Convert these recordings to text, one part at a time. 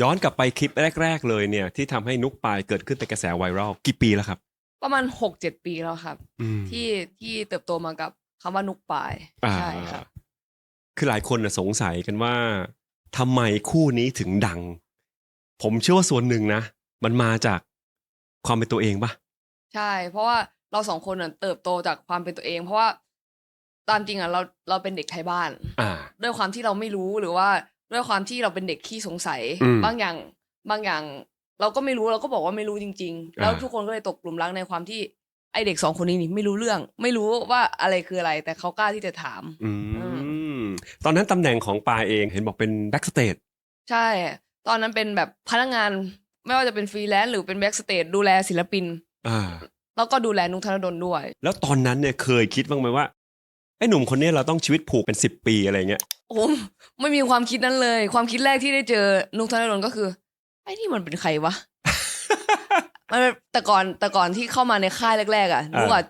ย้อนกลับไปคลิปแรก ๆ เลยเนี่ย ที่ทำให้นุกปายเกิดขึ้นเป็นกระแสไวรัลกี่ปีแล้วครับ ประมาณหกเจ็ดปีแล้วครับ อืม ที่ที่เติบโตมากับคำว่านุกปายอ่า ใช่ครับ คือหลายคนน่ะสงสัยกันว่าทำไมคู่นี้ถึงดัง ผมเชื่อว่าส่วนหนึ่งนะ มันมาจากความเป็นตัวเองปะใช่ เพราะว่าเราสองคนน่ะเติบโตจากความเป็นตัวเอง เพราะว่าตามจริงอะเราเราเป็นเด็กไทยบ้าน อ่า ด้วยความที่เราไม่รู้หรือว่า ด้วยความที่เราเป็นเด็กขี้สงสัย อืม บางอย่างบางอย่าง เราก็ไม่รู้เราก็บอกว่าไม่รู้จริง ๆ แล้วอ่าทุกคนก็เลยตกกลุ่มรักในความที่ไอเด็กสองคนนี้นี่ไม่รู้เรื่อง ไม่รู้ว่าอะไรคืออะไร แต่เขากล้าที่จะถาม อืมตอนนั้นตำแหน่งของปายเองเห็นบอกเป็นแบ็กสเตจใช่ ตอนนั้นเป็นแบบพนักงาน ไม่ว่าจะเป็นฟรีแลนซ์หรือเป็นแบ็กสเตจดูแลศิลปิน อ่า แล้วก็ดูแลนุกธนดลด้วย แล้วตอนนั้นเนี่ยเคยคิดบ้างไหมว่า ไอ้หนุ่มคนนี้เราต้องชีวิตผูกเป็นสิบปีอะไรเงี้ยโอ้โหไม่มีความคิดนั้นเลย ความคิดแรกที่ได้เจอนุกธนดลก็คือไอ้นี่มันเป็นใครวะมันเป็นแต่ก่อนแต่ก่อนที่เข้ามาในค่ายแรก ๆ อะอ่านุนุกอะ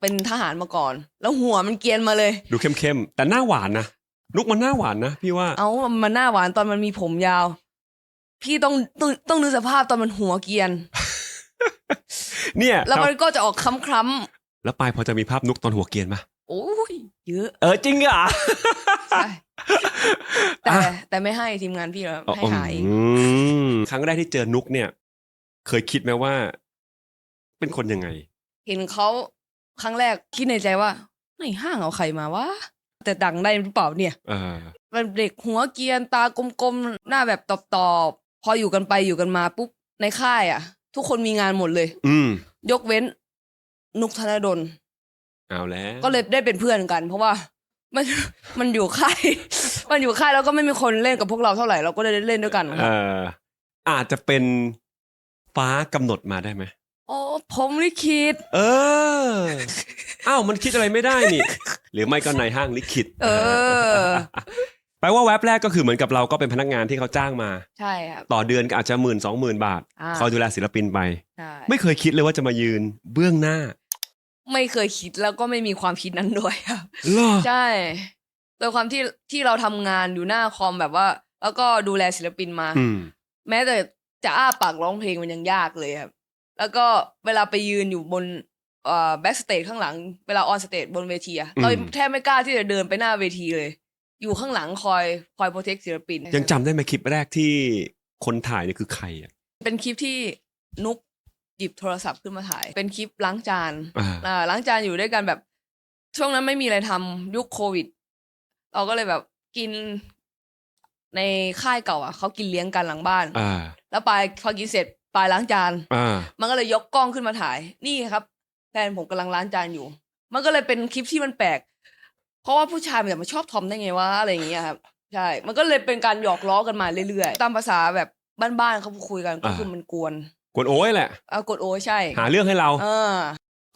เป็นทหารมาก่อน แล้วหัวมันเกรียนมาเลย ดูเข้มๆแต่หน้าหวานนะนุกมันหน้าหวานนะพี่ว่าเอามันหน้าหวานตอนมันมีผมยาว พี่ต้องต้องต้องนึกสภาพตอนมันหัวเกรียน เนี่ย แล้วมันครับก็จะออกคล้ำแล้วปายพอจะมีภาพนุกตอนหัวเกรียนปะๆโอ้ย เยอะ เออจริงเหรอใช่แต่อะแต่ไม่ให้ทีมงานพี่แล้วให้หาเองอืมครั้งแรกที่เจอนุกเนี่ย เคยคิดไหมว่า เป็นคนยังไง เห็นเขาครั้งแรกคิดในใจว่าในห้างเอาใครมาวะแต่ดังได้หรือเปล่าเนี่ยเออเป็นเด็กหัวเกรียนตากลมๆหน้าแบบตอบๆพออยู่กันไปอยู่กันมาปุ๊บในค่ายอะ ทุกคนมีงานหมดเลย อืมยกเว้น นุกธนดล เอาแล้ว ก็เลยได้เป็นเพื่อนกัน เพราะว่ามันมันอยู่ค่าย มันอยู่ค่ายแล้วก็ไม่มีคนเล่นกับพวกเราเท่าไหร่เราก็เลยได้เล่นด้วยกันคเอรับออาจจะเป็นฟ้ากำหนดมาได้ไหม โอ้ผมลิขิต เออ อ้าว มันคิดอะไรไม่ได้นี่ หรือไม่ก็ในห้างลิขิตเออ แปลว่าแว็บแรกก็คือเหมือนกับเราก็เป็นพนักงานที่เขาจ้างมา ใช่ครับ ต่อเดือนก็อาจจะหมื่นสองหมื่นบาทอ่า คอยดูแลศิลปินไป ใช่ไม่เคยคิดเลยว่าจะมายืนเบื้องหน้า ไม่เคยคิดแล้วก็ไม่มีความคิดนั้นด้วยครับเหรอใช่ โดยความที่ที่เราทำงานอยู่หน้าคอมแบบว่า แล้วก็ดูแลศิลปินมา อืม แม้แต่จะอ้าปากร้องเพลงมันยังยากเลยครับ แล้วก็เวลาไปยืนอยู่บนเอ่อแบ็กสเตจข้างหลัง เวลาออนสเตจบนเวทีอะอืม เราแทบไม่กล้าที่จะเดินไปหน้าเวทีเลย อยู่ข้างหลังคอยคอยโปรเทคศิลปินยังจำได้ไหมคลิปแรกที่คนถ่ายเนี่ยคือใครอะ เป็นคลิปที่นุก หยิบโทรศัพท์ขึ้นมาถ่าย เป็นคลิปล้างจานอ่าอ่าล้างจานอยู่ด้วยกันแบบ ช่วงนั้นไม่มีอะไรทำยุคโควิด เราก็เลยแบบกินในค่ายเก่าอะเขากินเลี้ยงกันหลังบ้านอ่าแล้วปายพอกินเสร็จปายล้างจานอ่ามันก็เลยยกกล้องขึ้นมาถ่าย นี่ครับแฟนผมกำลังล้างจานอยู่ มันก็เลยเป็นคลิปที่มันแปลก เพราะว่าผู้ชายมันจะมาชอบทอมได้ไงวะอะไรอย่างเงี้ยครับใช่ มันก็เลยเป็นการหยอกล้อกันมาเรื่อยๆ ตามภาษาแบบบ้านๆเขาคุยกันก็คือมันกวน กวนโอ้ยแหละเอากดโอ้ใช่หาเรื่องให้เรา เออ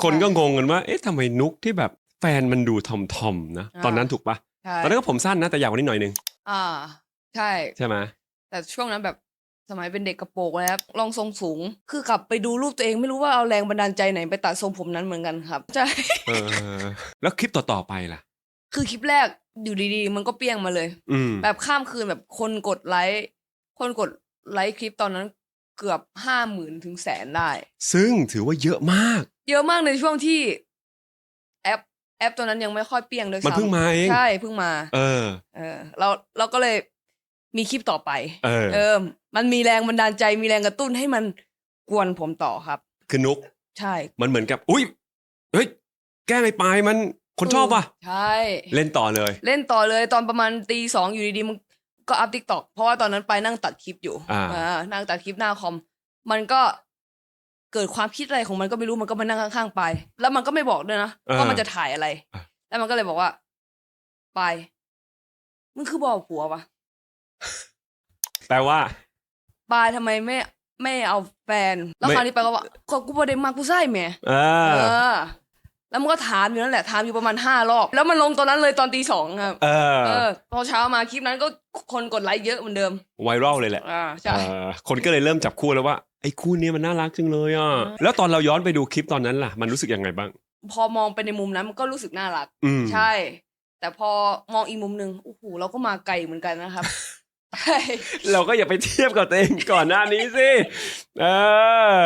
คนก็งงกันว่า เอ๊ะทำไมนุกที่แบบแฟนมันดูทอมทอมๆนะอ่า ตอนนั้นถูกปะใช่ตอนนั้นก็ผมสั้นนะแต่ยาวกว่านี้หน่อยนึงอ่า ใช่ ใช่ไหมแต่ช่วงนั้นแบบสมัยเป็นเด็กกระโปรงแล้วรองทรงสูง คือกลับไปดูรูปตัวเองไม่รู้ว่าเอาแรงบันดาลใจไหนไปตัดทรงผมนั้นเหมือนกันครับใช่ เออ แล้วคลิปต่อๆไปล่ะ คือคลิปแรกอยู่ดีๆ มันก็เปี้ยงมาเลย อืมแบบข้ามคืนแบบคนกดไลค์คนกดไลค์คลิปตอนนั้น เกือบห้าหมื่นถึงแสนได้ ซึ่งถือว่าเยอะมาก เยอะมากในช่วงที่แอปแอปตัวนั้นยังไม่ค่อยเปี้ยงด้วยซ้ำมันเพิ่งมาเองใช่เพิ่งมา เออ เออ เราเราก็เลยมีคลิปต่อไป เออเออมันมีแรงบันดาลใจมีแรงกระตุ้นให้มันกวนผมต่อครับ คือนุก ใช่ มันเหมือนกับ อุ้ยเฮ้ย แก้ไม่ไปมันคนชอบป่ะ ใช่ เล่นต่อเลย เล่นต่อเลยตอนประมาณตีสองอยู่ดีๆมัน ก็อัพทิกตอกเพราะว่าตอนนั้นไปนั่งตัดคลิปอยู่อ่านั่งตัดคลิปหน้าคอม มันก็เกิดความคิดอะไรของมันก็ไม่รู้มันก็มานั่งข้างๆไป แล้วมันก็ไม่บอกด้วยนะว่ามันจะถ่ายอะไร แล้วมันก็เลยบอกว่า ไปมึงคือบอกผัววะแปลว่าปายทำไมไม่ไม่เอาแฟน แล้วไม่คราวนี้ไปก็ว่าก็กูประเด็นมากกูไส้แหม่เอเอออ แล้วมันก็ถามอยู่นั่นแหละถามอยู่ประมาณห้ารอบ แล้วมันลงตอนนั้นเลยตอนตีสองครับ เออ เออ พอเช้ามาคลิปนั้นก็คนกดไลค์เยอะเหมือนเดิมไวรัลเลยแหละอ่าใช่เออคนก็เลยเริ่มจับคู่แล้วว่าไอ้คู่เนี้ยมันน่ารักจังเลยอะอ่าแล้วตอนเราย้อนไปดูคลิปตอนนั้นล่ะ มันรู้สึกยังไงบ้าง พอมองไปในมุมนั้นมันก็รู้สึกน่ารัก อืมใช่ แต่พอมองอีกมุมหนึ่งโอ้โหเราก็มาไกลเหมือนกันนะครับใช่เราก็อย่าไปเทียบกับตัวเองก่อนหน้านี้สิเออ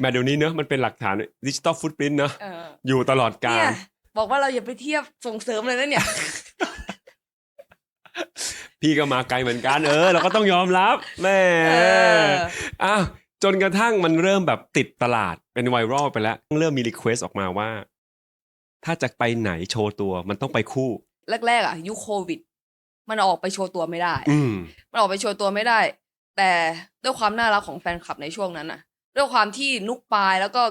แม้เดี๋ยวนี้เนอะมันเป็นหลักฐานดิจิตอลฟุตปรินต์เนอะเอออยู่ตลอดกาเนี่ลยบอกว่าเราอย่าไปเทียบส่งเสริมเลยนะเนี่ย พี่ก็มาไกลเหมือนกันเออ เราก็ต้องยอมรับแม่ เออ อ้าวจนกระทั่งมันเริ่มแบบติดตลาดเป็นไวรัลไปแล้ว เริ่มมีรีเควสออกมาว่า ถ้าจะไปไหนโชว์ตัวมันต้องไปคู่ แรกๆอะยุคโควิด มันออกไปโชว์ตัวไม่ได้ อืม มันออกไปโชว์ตัวไม่ได้ แต่ด้วยความน่ารักของแฟนคลับในช่วงนั้นน่ะ ด้วยความที่นุกปายแล้วก็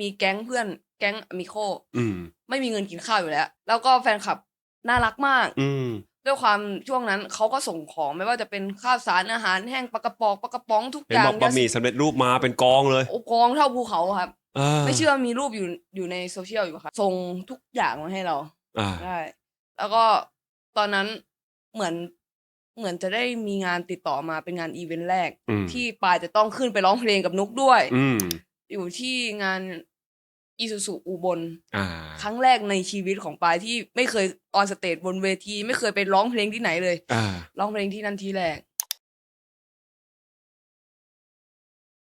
มีแก๊งเพื่อนแก๊งอมิโคอืม ไม่มีเงินกินข้าวอยู่แล้ว แล้วก็แฟนคลับน่ารักมาก อืม ด้วยความช่วงนั้นเขาก็ส่งของไม่ว่าจะเป็นข้าวสารอาหารแห้งปลากระป๋องปลากระป๋องทุกเห็อนย่างบอกบะหมี่สำเร็จรูปมาเป็นกองเลยโอ้กองเท่าภูเขาครับาไม่เชื่อมีรูปอยู่อยู่ในโซเชียลอยู่ครับส่งทุกอย่างมาให้เรา อ่า ได้แล้วก็ตอนนั้นเหมือน เหมือนจะได้มีงานติดต่อมาเป็นงานอีเวนต์แรก อืม ที่ปายจะต้องขึ้นไปร้องเพลงกับนุกด้วย อืม อยู่ที่งานอีซูซูอุบล อ่า ครั้งแรกในชีวิตของปายที่ไม่เคยออนสเตจบนเวที ไม่เคยไปร้องเพลงที่ไหนเลยอ่า ร้องเพลงที่นั่นที่แรก